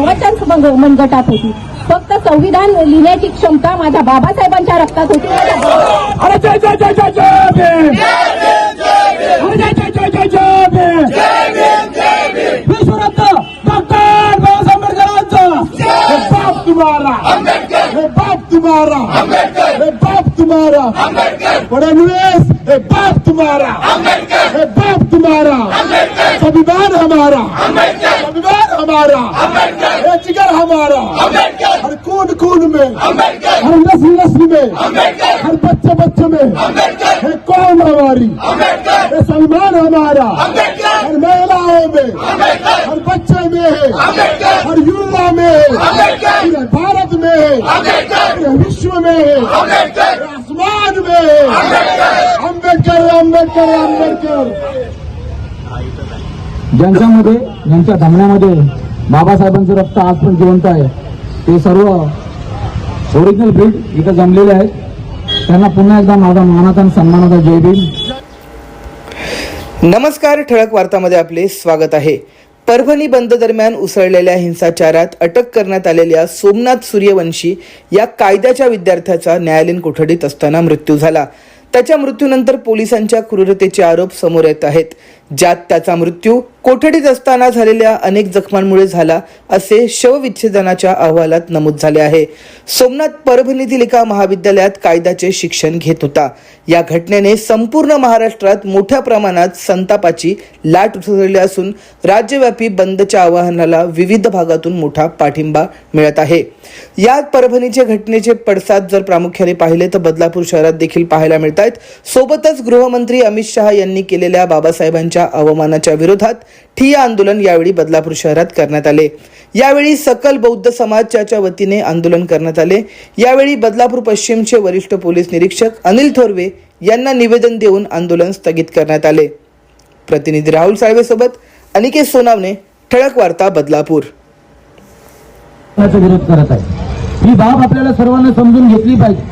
सर्वांच्याच मग- मनगटात होती. फक्त संविधान लिहिण्याची क्षमता माझ्या बाबासाहेबांच्या रक्तात होती. अरे डॉक्टर बाबासाहेब बाप तुम्हारा बाप तुम्हारा बाप फडणवीस हे बाप तुम्हारा। हे बाप तुम्हारा। संविधान हमारा। संविधान हमारा। ये जिगर हमारा। हर खून खून में। हर नस्ल नस्ल में। हर बच्चे बच्चे में। है कौन हमारी। ये सम्मान हमारा। हर महिलाओं में। हर बच्चे में है। हर युवा में है। भारत में है। विश्व में है पूरे आसमान में है अम्बेडकर आंबेडकर. ज्यांच्यामध्ये ज्यांच्या धमण्यामध्ये बाबासाहेबांचं रक्त आज पण जिवंत आहे ते सर्व ओरिजिनल ब्रीड इथं जमलेले आहेत. त्यांना पुन्हा एकदा माझा मानाचा आणि सन्मानाचा जय भीम. नमस्कार ठळक वार्तामध्ये आपले स्वागत आहे. परभणी बंद दरम्यान उसळलेल्या हिंसाचारात अटक करण्यात आलेल्या सोमनाथ सूर्यवंशी या कायद्याच्या विद्यार्थ्याचा न्यायालयीन कोठडीत असताना मृत्यू झाला. त्याच्या मृत्यूनंतर पोलिसांच्या क्रूरतेचे आरोप समोर येत आहेत. ज्यात त्याचा मृत्यू कोठडीत असताना झालेल्या अनेक जखमांमुळे झाला असे शवविच्छेदनाच्या अहवालात नमूद झाले आहे. सोमनाथ परभणीतील एका महाविद्यालयात कायद्याचे शिक्षण घेत होता. या घटनेने संपूर्ण महाराष्ट्रात मोठ्या प्रमाणात संतापाची लाट उसळली असून राज्यव्यापी बंदच्या आवाहनाला विविध भागातून मोठा पाठिंबा मिळत आहे. या परभणीच्या घटनेचे पडसाद जर प्रामुख्याने पाहिले तर बदलापूर शहरात देखील पाहायला मिळत आहेत सोबतच गृहमंत्री अमित शहा यांनी केलेल्या बाबासाहेबांच्या अवमानाच्या विरोधात ठिया आंदोलन यावेळी बदलापूर शहरात करण्यात आले. यावेळी सकल बौद्ध समाजाच्या वतीने आंदोलन करण्यात आले. यावेळी बदलापूर पश्चिमचे वरिष्ठ पोलीस निरीक्षक अनिल थोरवे यांना निवेदन देऊन आंदोलन स्थगित करण्यात आले. प्रतिनिधी राहुल साळवेसोबत अनिकेत सोनावणे ठळक वार्ता बदलापूर. विरोध करत आहे. ही बाब आपल्याला सर्वांना समजून घेतली पाहिजे.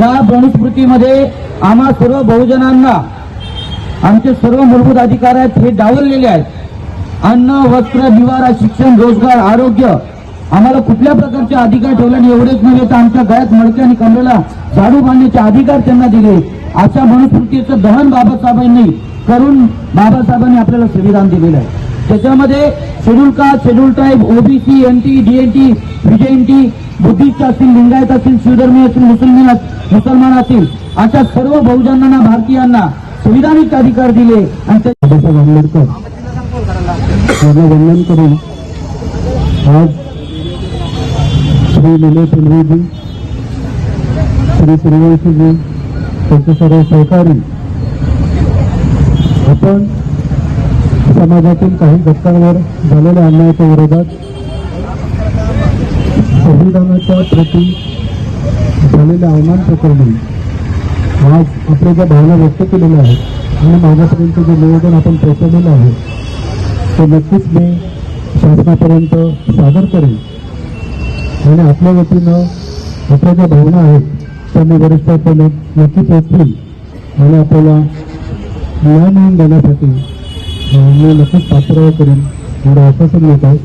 या मनुस्मृतीमध्ये आम्हा सर्व बहुजनांना आमचे सर्व मूलभूत अधिकार आहेत हे डावललेले आहेत. अन्न वस्त्र निवारा शिक्षण रोजगार आरोग्य आम्हाला कुठल्या प्रकारचे अधिकार ठेवले आणि एवढेच नव्हे तर आमच्या गळ्यात मडके आणि कमरेला झाडू बांधण्याचे अधिकार त्यांना दिले. अशा मनुस्मृतीचं दहन बाबासाहेबांनी करून बाबासाहेबांनी आपल्याला संविधान दिलेलं आहे. त्याच्यामध्ये schedule caste schedule tribe OBC NT DNT VJNT Buddhist असतील लिंगायत असतील शिवधर्मी असतील मुसलमान मुसलमान असतील अशा सर्व बहुजनांना भारतीयांना संविधानिक अधिकार दिले आणि ते बाबासाहेब आंबेडकर. यांना वंदन करून आज श्री निलेश इंद्रेजी श्री सूर्यवंशीजी त्यांचे सर्व सहकारी आपण समाजातील काही घटकांवर झालेल्या अन्यायाच्या विरोधात संविधानाच्या प्रती झालेल्या अवमान प्रकरणी आज आपल्या ज्या भावना व्यक्त केलेल्या आहेत आणि माझ्यापर्यंत जे निवेदन आपण पोहोचवलेलं आहे ते नक्कीच मी शासनापर्यंत सादर करेन. आणि आपल्या वतीनं आपल्या ज्या भावना आहेत त्या मी वरिष्ठांपर्यंत नक्की पोहोचवीन आणि आपल्याला न्याय मिळवून देण्यासाठी मी नक्कीच पाठपुरावा करेन एवढं आश्वासन देत आहे.